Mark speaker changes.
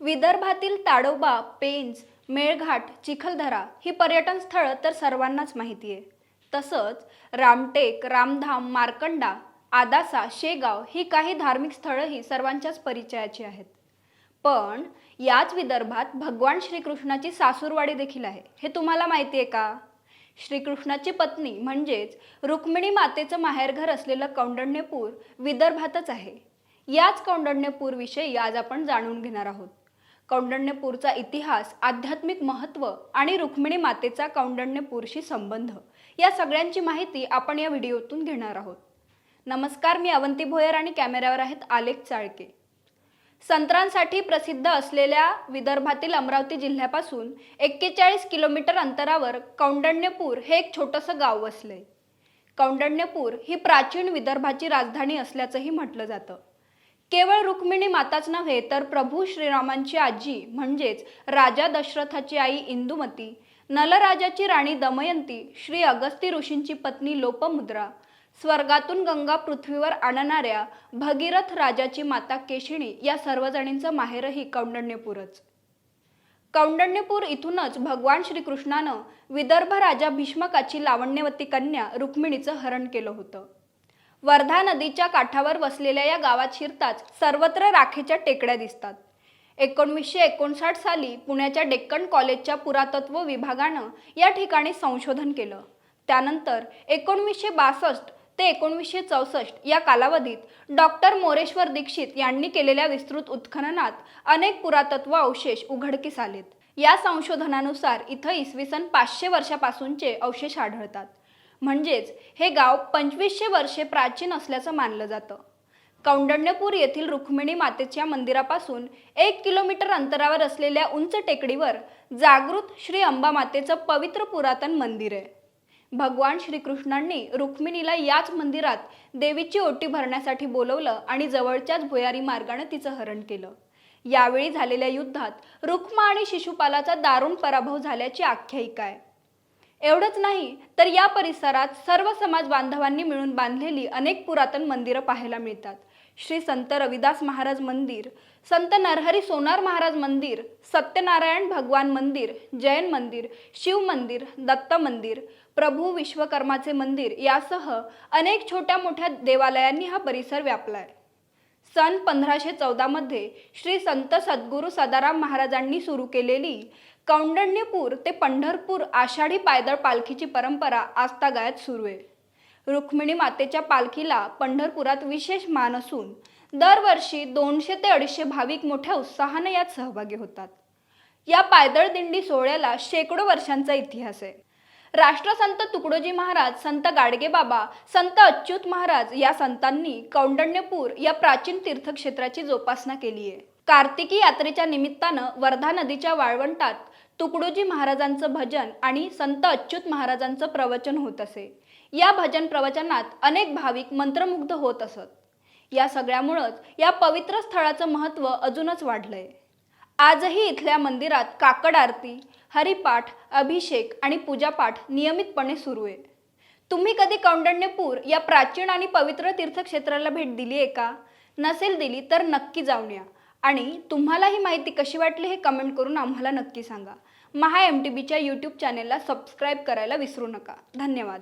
Speaker 1: विदर्भातील ताडोबा पेंच मेळघाट चिखलदरा ही पर्यटन स्थळं तर सर्वांनाच माहिती आहे. तसंच रामटेक रामधाम मार्कंडा आदासा शेगाव ही काही धार्मिक स्थळंही सर्वांच्याच परिचयाची आहेत. पण याच विदर्भात भगवान श्रीकृष्णाची सासूरवाडी देखील आहे हे तुम्हाला माहिती आहे का? श्रीकृष्णाची पत्नी म्हणजेच रुक्मिणी मातेचं माहेरघर असलेलं कौंडण्यपूर विदर्भातच आहे. याच कौंडण्यपूरविषयी आज आपण जाणून घेणार आहोत. कौंडण्यपूरचा इतिहास आध्यात्मिक महत्त्व आणि रुक्मिणी मातेचा कौंडण्यपूरशी संबंध. या सगळ्यांची माहिती आपण या व्हिडिओतून घेणार आहोत. नमस्कार मी अवंती भोयर आणि कॅमेऱ्यावर आहेत आलेख चाळके. संत्रांसाठी प्रसिद्ध असलेल्या विदर्भातील अमरावती जिल्ह्यापासून एक्केचाळीस किलोमीटर अंतरावर कौंडण्यपूर हे एक छोटंसं गाव वसलंय कौंडण्यपूर ही प्राचीन विदर्भाची राजधानी असल्याचंही म्हटलं जातं. केवळ रुक्मिणी माताच नव्हे तर प्रभू श्रीरामांची आजी म्हणजेच राजा दशरथाची आई इंदुमती नलराजाची राणी दमयंती श्री अगस्ती ऋषींची पत्नी लोपमुद्रा स्वर्गातून गंगा पृथ्वीवर आणणाऱ्या भगीरथ राजाची माता केशिणी या सर्वजणींचं माहेरही कौंडण्यपूरच. कौंडण्यपूर इथूनच भगवान श्रीकृष्णानं विदर्भ राजा भीष्मकाची लावण्यवती कन्या रुक्मिणीचं हरण केलं होतं. वर्धा नदीच्या काठावर वसलेल्या या गावात शिरताच सर्वत्र राखेच्या टेकड्या दिसतात. एकोणवीसशे एकोणसाठ साली पुण्याच्या डेक्कन कॉलेजच्या पुरातत्व विभागानं या ठिकाणी संशोधन केलं. त्यानंतर एकोणवीसशे बासष्ट ते एकोणवीसशे चौसष्ट या कालावधीत डॉक्टर मोरेश्वर दीक्षित यांनी केलेल्या विस्तृत उत्खननात अनेक पुरातत्व अवशेष उघडकीस आलेत. या संशोधनानुसार इथं इसवी सन पाचशे वर्षापासूनचे अवशेष आढळतात. म्हणजेच हे गाव पंचवीसशे वर्षे प्राचीन असल्याचं मानलं जातं. कौंडण्यपूर येथील रुक्मिणी मातेच्या मंदिरापासून एक किलोमीटर अंतरावर असलेल्या उंच टेकडीवर जागृत श्री अंबा मातेचं पवित्र पुरातन मंदिर आहे. भगवान श्रीकृष्णांनी रुक्मिणीला याच मंदिरात देवीची ओटी भरण्यासाठी बोलवलं आणि जवळच्याच भुयारी मार्गाने तिचं हरण केलं. यावेळी झालेल्या युद्धात रुक्मा आणि शिशुपालाचा दारुण पराभव झाल्याची आख्यायिका आहे. एवढंच नाही तर या परिसरात सर्व समाज बांधवांनी मिळून बांधलेली अनेक पुरातन मंदिरं पाहायला मिळतात. श्री संत रविदास महाराज मंदिर संत नरहरी सोनार महाराज मंदिर सत्यनारायण भगवान मंदिर जैन मंदिर शिव मंदिर दत्त मंदिर प्रभू विश्वकर्माचे मंदिर यासह अनेक छोट्या मोठ्या देवालयांनी हा परिसर व्यापलाय. सन पंधराशे चौदामध्ये श्री संत सद्गुरू सदाराम महाराजांनी सुरू केलेली कौंडण्यपूर ते पंढरपूर आषाढी पायदळ पालखीची परंपरा आजतागायत सुरू आहे. रुक्मिणी मातेच्या पालखीला पंढरपुरात विशेष मान असून दरवर्षी दोनशे ते अडीचशे भाविक मोठ्या उत्साहाने यात सहभागी होतात. या पायदळ दिंडी सोहळ्याला शेकडो वर्षांचा इतिहास आहे. राष्ट्रसंत तुकडोजी महाराज संत गाडगेबाबा संत अच्युत महाराज या संतांनी कौंडण्यपूर या प्राचीन तीर्थक्षेत्राची जोपासना केली आहे. कार्तिकी यात्रेच्या निमित्तानं वर्धा नदीच्या वाळवंटात तुकडोजी महाराजांचं भजन आणि संत अच्युत महाराजांचं प्रवचन होत असे. या भजन प्रवचनात अनेक भाविक मंत्रमुग्ध होत असत. या सगळ्यामुळंच या पवित्र स्थळाचं महत्त्व अजूनच वाढलंय. आजही इथल्या मंदिरात काकड आरती हरिपाठ अभिषेक आणि पूजापाठ नियमितपणे सुरू आहे. तुम्ही कधी कौंडण्यपूर या प्राचीन आणि पवित्र तीर्थक्षेत्राला भेट दिली आहे का? नसेल दिली तर नक्की जाऊन या. आणि तुम्हाला ही माहिती कशी वाटली हे कमेंट करून आम्हाला नक्की सांगा. महा एम टी बीच्या यूट्यूब चॅनेलला सबस्क्राईब करायला विसरू नका. धन्यवाद.